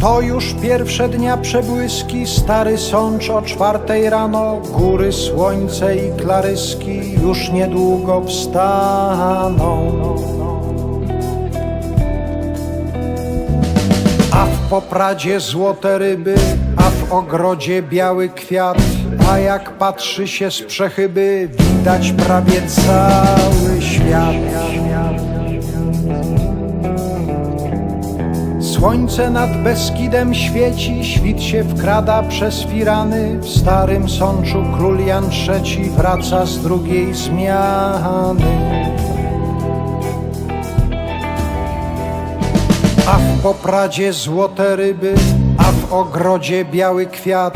To już pierwsze dnia przebłyski, stary sącz o czwartej rano, góry, słońce i klaryski już niedługo wstaną. A w popradzie złote ryby, a w ogrodzie biały kwiat, a jak patrzy się z przechyby, widać prawie cały świat. Słońce nad Beskidem świeci, świt się wkrada przez firany. W starym sączu król Jan III wraca z drugiej zmiany. A w popradzie złote ryby, a w ogrodzie biały kwiat.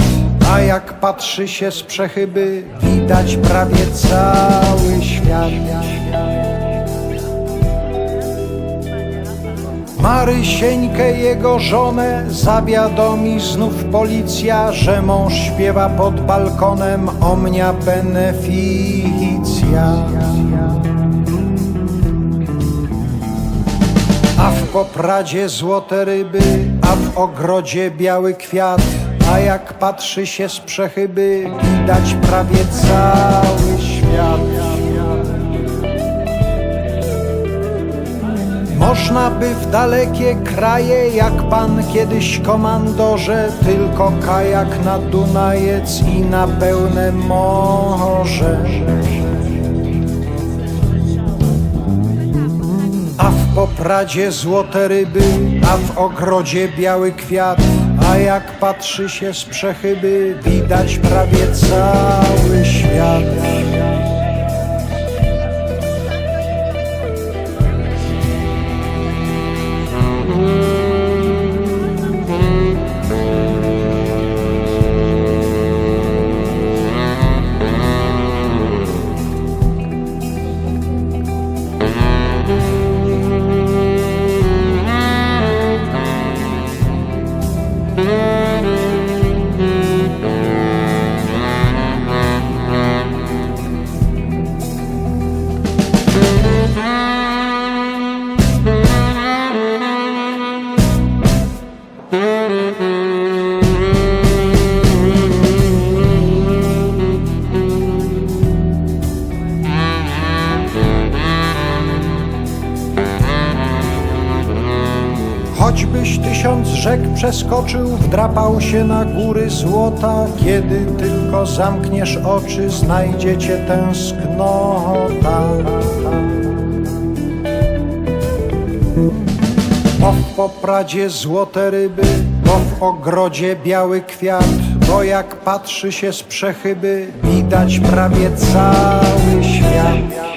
A jak patrzy się z przechyby, widać prawie cały świat. Marysieńkę jego żonę zawiadomi znów policja, że mąż śpiewa pod balkonem omnia beneficja. A w popradzie złote ryby, a w ogrodzie biały kwiat, a jak patrzy się z przechyby, widać prawie cały Można by w dalekie kraje, jak pan kiedyś komandorze, tylko kajak na Dunajec i na pełne morze. A w popradzie złote ryby, a w ogrodzie biały kwiat, a jak patrzy się z przechyby, widać prawie cały świat. Choćbyś tysiąc rzek przeskoczył, wdrapał się na góry złota, kiedy tylko zamkniesz oczy, znajdziecie tęsknota. Bo w popradzie złote ryby, bo w ogrodzie biały kwiat, bo jak patrzy się z przechyby, widać prawie cały świat.